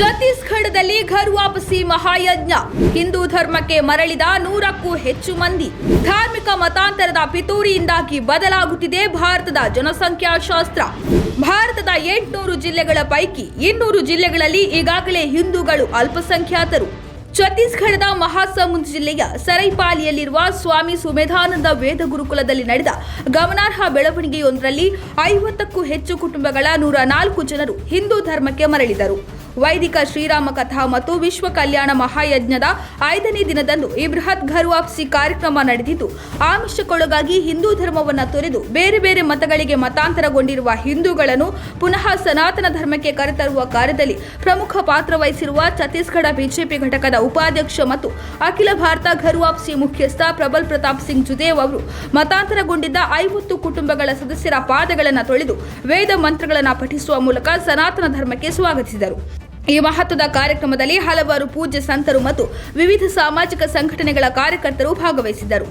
ಛತ್ತೀಸ್ಗಢದಲ್ಲಿ ಘರ್ ವಾಪಸಿ ಮಹಾಯಜ್ಞ. ಹಿಂದೂ ಧರ್ಮಕ್ಕೆ ಮರಳಿದ ನೂರಕ್ಕೂ ಹೆಚ್ಚು ಮಂದಿ. ಧಾರ್ಮಿಕ ಮತಾಂತರದ ಪಿತೂರಿಯಿಂದಾಗಿ ಬದಲಾಗುತ್ತಿದೆ ಭಾರತದ ಜನಸಂಖ್ಯಾಶಾಸ್ತ್ರ. ಭಾರತದ ಎಂಟುನೂರು ಜಿಲ್ಲೆಗಳ ಪೈಕಿ ಇನ್ನೂರು ಜಿಲ್ಲೆಗಳಲ್ಲಿ ಈಗಾಗಲೇ ಹಿಂದೂಗಳು ಅಲ್ಪಸಂಖ್ಯಾತರು. ಛತ್ತೀಸ್ಗಢದ ಮಹಾಸಮುಂದ್ ಜಿಲ್ಲೆಯ ಸರೈಪಾಲಿಯಲ್ಲಿರುವ ಸ್ವಾಮಿ ಸುಮೇಧಾನಂದ ವೇದ ಗುರುಕುಲದಲ್ಲಿ ನಡೆದ ಗಮನಾರ್ಹ ಬೆಳವಣಿಗೆಯೊಂದರಲ್ಲಿ ಐವತ್ತಕ್ಕೂ ಹೆಚ್ಚು ಕುಟುಂಬಗಳ ನೂರ ನಾಲ್ಕು ಜನರು ಹಿಂದೂ ಧರ್ಮಕ್ಕೆ ಮರಳಿದರು. ವೈದಿಕ ಶ್ರೀರಾಮ ಕಥಾ ಮತ್ತು ವಿಶ್ವ ಕಲ್ಯಾಣ ಮಹಾಯಜ್ಞದ ಐದನೇ ದಿನದಂದು ಈ ಬೃಹತ್ ಕಾರ್ಯಕ್ರಮ ನಡೆದಿದ್ದು, ಆಮಿಷಕ್ಕೊಳಗಾಗಿ ಹಿಂದೂ ಧರ್ಮವನ್ನು ತೊರೆದು ಬೇರೆ ಬೇರೆ ಮತಗಳಿಗೆ ಮತಾಂತರಗೊಂಡಿರುವ ಹಿಂದೂಗಳನ್ನು ಪುನಃ ಸನಾತನ ಧರ್ಮಕ್ಕೆ ಕರೆತರುವ ಕಾರ್ಯದಲ್ಲಿ ಪ್ರಮುಖ ಪಾತ್ರ ವಹಿಸಿರುವ ಛತ್ತೀಸ್ಗಢ ಬಿಜೆಪಿ ಘಟಕದ ಉಪಾಧ್ಯಕ್ಷ ಮತ್ತು ಅಖಿಲ ಭಾರತ ಘರ್ ವಾಪಸಿ ಮುಖ್ಯಸ್ಥ ಪ್ರಬಲ್ ಪ್ರತಾಪ್ ಸಿಂಗ್ ಜುದೇವ್ ಅವರು ಮತಾಂತರಗೊಂಡಿದ್ದ ಐವತ್ತು ಕುಟುಂಬಗಳ ಸದಸ್ಯರ ಪಾದಗಳನ್ನು ತೊಳೆದು ವೇದ ಮಂತ್ರಗಳನ್ನು ಪಠಿಸುವ ಮೂಲಕ ಸನಾತನ ಧರ್ಮಕ್ಕೆ ಸ್ವಾಗತಿಸಿದರು. ಈ ಮಹತ್ವದ ಕಾರ್ಯಕ್ರಮದಲ್ಲಿ ಹಲವಾರು ಪೂಜ್ಯ ಸಂತರು ಮತ್ತು ವಿವಿಧ ಸಾಮಾಜಿಕ ಸಂಘಟನೆಗಳ ಕಾರ್ಯಕರ್ತರು ಭಾಗವಹಿಸಿದ್ದರು.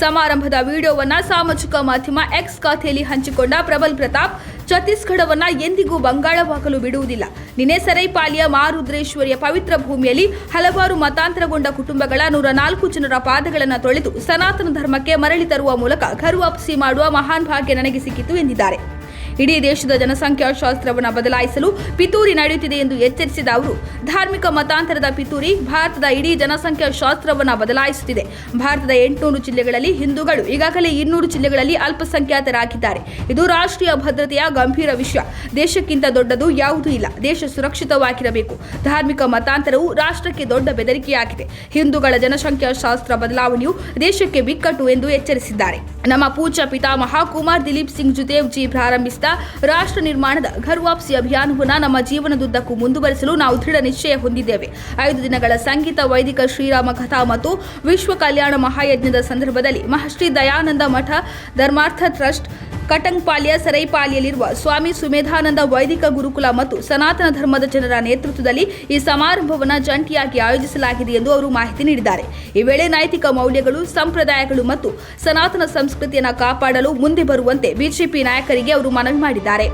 ಸಮಾರಂಭದ ವಿಡಿಯೋವನ್ನ ಸಾಮಾಜಿಕ ಮಾಧ್ಯಮ ಎಕ್ಸ್ ಖಾತೆಯಲ್ಲಿ ಹಂಚಿಕೊಂಡ ಪ್ರಬಲ್ ಪ್ರತಾಪ್, ಛತ್ತೀಸ್ಗಢವನ್ನ ಎಂದಿಗೂ ಬಂಗಾಳವಾಗಲು ಬಿಡುವುದಿಲ್ಲ. ನಿನ್ನೆ ಸರೈಪಾಲಿಯ ಮಾರುದ್ರೇಶ್ವರಿಯ ಪವಿತ್ರ ಭೂಮಿಯಲ್ಲಿ ಹಲವಾರು ಮತಾಂತರಗೊಂಡ ಕುಟುಂಬಗಳ ನೂರ ನಾಲ್ಕು ಜನರ ಪಾದಗಳನ್ನು ತೊಳೆದು ಸನಾತನ ಧರ್ಮಕ್ಕೆ ಮರಳಿ ತರುವ ಮೂಲಕ ಘರ್ ವಾಪಸಿ ಮಾಡುವ ಮಹಾನ್ ಭಾಗ್ಯ ನನಗೆ ಸಿಕ್ಕಿತು ಎಂದಿದ್ದಾರೆ. ಇಡೀ ದೇಶದ ಜನಸಂಖ್ಯಾ ಶಾಸ್ತ್ರವನ್ನು ಬದಲಾಯಿಸಲು ಪಿತೂರಿ ನಡೆಯುತ್ತಿದೆ ಎಂದು ಎಚ್ಚರಿಸಿದ ಅವರು, ಧಾರ್ಮಿಕ ಮತಾಂತರದ ಪಿತೂರಿ ಭಾರತದ ಇಡೀ ಜನಸಂಖ್ಯಾ ಶಾಸ್ತ್ರವನ್ನು ಬದಲಾಯಿಸುತ್ತಿದೆ. ಭಾರತದ ಎಂಟುನೂರು ಜಿಲ್ಲೆಗಳಲ್ಲಿ ಹಿಂದೂಗಳು, ಈಗಾಗಲೇ ಇನ್ನೂರು ಜಿಲ್ಲೆಗಳಲ್ಲಿ ಅಲ್ಪಸಂಖ್ಯಾತರಾಗಿದ್ದಾರೆ. ಇದು ರಾಷ್ಟ್ರೀಯ ಭದ್ರತೆಯ ಗಂಭೀರ ವಿಷಯ. ದೇಶಕ್ಕಿಂತ ದೊಡ್ಡದು ಯಾವುದೂ ಇಲ್ಲ. ದೇಶ ಸುರಕ್ಷಿತವಾಗಿರಬೇಕು. ಧಾರ್ಮಿಕ ಮತಾಂತರವು ರಾಷ್ಟ್ರಕ್ಕೆ ದೊಡ್ಡ ಬೆದರಿಕೆಯಾಗಿದೆ. ಹಿಂದೂಗಳ ಜನಸಂಖ್ಯಾ ಶಾಸ್ತ್ರ ಬದಲಾವಣೆಯು ದೇಶಕ್ಕೆ ಬಿಕ್ಕಟ್ಟು ಎಂದು ಎಚ್ಚರಿಸಿದ್ದಾರೆ. ನಮ್ಮ ಪೂಜ್ಯ ಪಿತಾಮಹ ಕುಮಾರ್ ದಿಲೀಪ್ ಸಿಂಗ್ ಜುದೇವ್ ಜಿ ಪ್ರಾರಂಭಿಸಿದ ರಾಷ್ಟ್ರ ನಿರ್ಮಾಣದ ಘರ್ ವಾಪಸಿ ಅಭಿಯಾನವನ್ನು ನಮ್ಮ ಜೀವನದುದ್ದಕ್ಕೂ ಮುಂದುವರಿಸಲು ನಾವು ದೃಢ ನಿಶ್ಚಯ ಹೊಂದಿದ್ದೇವೆ. ಐದು ದಿನಗಳ ಸಂಗೀತ ವೈದಿಕ ಶ್ರೀರಾಮ ಕಥಾ ಮತ್ತು ವಿಶ್ವ ಕಲ್ಯಾಣ ಮಹಾಯಜ್ಞದ ಸಂದರ್ಭದಲ್ಲಿ ಮಹರ್ಷಿ ದಯಾನಂದ ಮಠ ಧರ್ಮಾರ್ಥ ಟ್ರಸ್ಟ್ ಕಟಂಗ್ಪಾಲ್ಯ ಸರೈಪಾಲಿಯಲ್ಲಿರುವ ಸ್ವಾಮಿ ಸುಮೇಧಾನಂದ ವೈದಿಕ ಗುರುಕುಲ ಮತ್ತು ಸನಾತನ ಧರ್ಮದ ಜನರ ನೇತೃತ್ವದಲ್ಲಿ ಈ ಸಮಾರಂಭವನ್ನು ಜಂಟಿಯಾಗಿ ಆಯೋಜಿಸಲಾಗಿದೆ ಎಂದು ಅವರು ಮಾಹಿತಿ ನೀಡಿದ್ದಾರೆ. ಈ ವೇಳೆ ನೈತಿಕ ಮೌಲ್ಯಗಳು, ಸಂಪ್ರದಾಯಗಳು ಮತ್ತು ಸನಾತನ ಸಂಸ್ಕೃತಿಯನ್ನು ಕಾಪಾಡಲು ಮುಂದೆ ಬರುವಂತೆ ಬಿಜೆಪಿ ನಾಯಕರಿಗೆ ಅವರು ಮನವಿ ಮಾಡಿದ್ದಾರೆ.